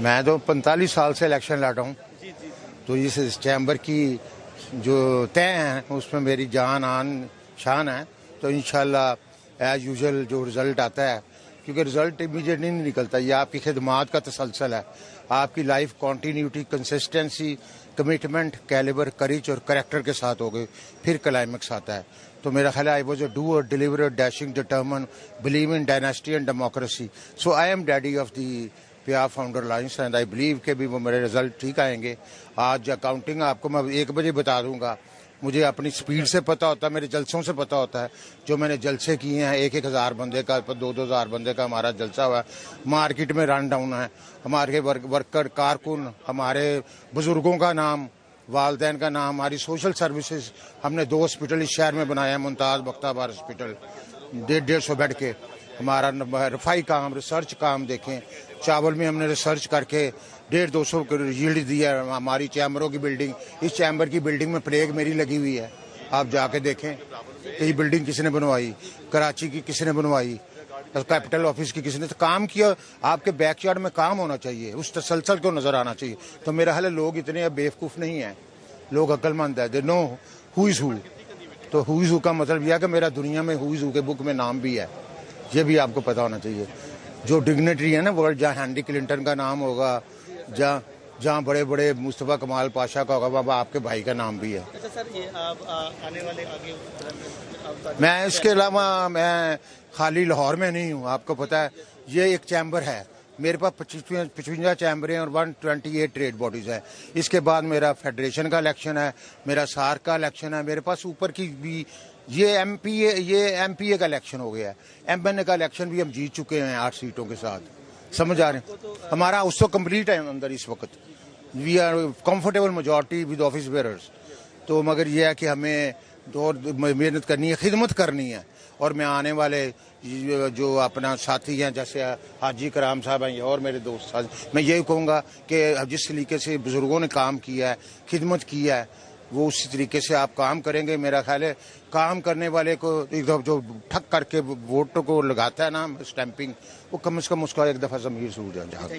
میں تو پینتالیس سال سے الیکشن لڑ رہا ہوں۔ تو اس چیمبر کی جو طے ہیں اس میں میری جان آن شان ہے۔ تو انشاءاللہ ایز یوزل جو رزلٹ آتا ہے کیونکہ رزلٹ امیجیٹ نہیں نکلتا یہ آپ کی خدمات کا تسلسل ہے۔ آپ کی life continuity consistency commitment calibre کریچ اور کریکٹر کے ساتھ ہو گئی پھر کلائمیکس آتا ہے۔ تو میرا خیال ہے I was a doer deliver dashing determined believe in dynasty and democracy so I am daddy of the پیا founder lines and I believe کہ بھی وہ میرے رزلٹ ٹھیک آئیں گے۔ آج اکاؤنٹنگ آپ کو میں ایک بجے بتا دوں گا۔ مجھے اپنی سپیڈ سے پتا ہوتا ہے، میرے جلسوں سے پتا ہوتا ہے۔ جو میں نے جلسے کیے ہیں، ایک ایک ہزار بندے کا دو دو ہزار بندے کا ہمارا جلسہ ہوا۔ ہے مارکیٹ میں رن ڈاؤن ہے۔ ہمارے ورکر کارکن، ہمارے بزرگوں کا نام، والدین کا نام، ہماری سوشل سروسز ہم نے دو ہاسپٹل اس شہر میں بنایا ہے ممتاز بختابار ہاسپٹل ڈیڑھ ڈیڑھ سو بیڈ کے۔ ہمارا رفائی کام، ریسرچ کام دیکھیں۔ چاول میں ہم نے ریسرچ کر کے ڈیڑھ دو سو ییلڈ دیا ہے۔ ہماری چیمبروں کی بلڈنگ، اس چیمبر کی بلڈنگ میں پلیگ میری لگی ہوئی ہے۔ آپ جا کے دیکھیں کہ یہ بلڈنگ کس نے بنوائی؟ کراچی کی کس نے بنوائی؟ کیپٹل آفس کی کسی نے؟ کام کیا، آپ کے بیک یارڈ میں کام ہونا چاہیے۔ اس تسلسل کو نظر آنا چاہیے۔ تو میرا حال ہے، لوگ اتنے بیوقوف نہیں ہیں۔ لوگ عقل مند ہے دے نو ہو ہو تو ہو ہو کا مطلب یہ ہے کہ میرا دنیا میں ہو از ہو کے بک میں نام بھی ہے۔ یہ بھی آپ کو پتا ہونا چاہیے۔ جو ڈگنیٹری ہے نا ورلڈ جہاں ہینری کلنٹن کا نام ہوگا جہاں جہاں بڑے بڑے مصطفیٰ کمال پاشا کا ہوگا وہاں آپ کے بھائی کا نام بھی ہے۔ اچھا میں اس کے علاوہ میں خالی لاہور میں نہیں ہوں آپ کو پتا ہے یہ ایک چیمبر ہے۔ میرے پاس پچوجا چیمبر ہیں اور one twenty eight trade bodies ہیں۔ اس کے بعد میرا فیڈریشن کا الیکشن ہے، میرا سار کا الیکشن ہے، میرے پاس اوپر کی بھی یہ ایم پی اے یہ ایم پی اے کا الیکشن ہو گیا ہے۔ ایم این اے کا الیکشن بھی ہم جیت چکے ہیں آٹھ سیٹوں کے ساتھ۔ سمجھ آ رہے ہیں؟ ہمارا اس کو کمپلیٹ ہے اندر اس وقت۔ We are comfortable majority with office bearers تو مگر یہ ہے کہ ہمیں اور محنت کرنی ہے، خدمت کرنی ہے۔ اور میں آنے والے جو اپنا ساتھی ہیں، جیسے حاجی کرام صاحب ہیں اور میرے دوست ساتھ میں یہی کہوں گا کہ جس طریقے سے بزرگوں نے کام کیا ہے، خدمت کیا ہے، وہ اسی طریقے سے آپ کام کریں گے۔ میرا خیال ہے کام کرنے والے کو ایک دفعہ جو ٹھک کر کے ووٹ کو لگاتا ہے نا، اسٹیمپنگ، وہ کم از کم اس کا ایک دفعہ ضمیر سوٹ جائے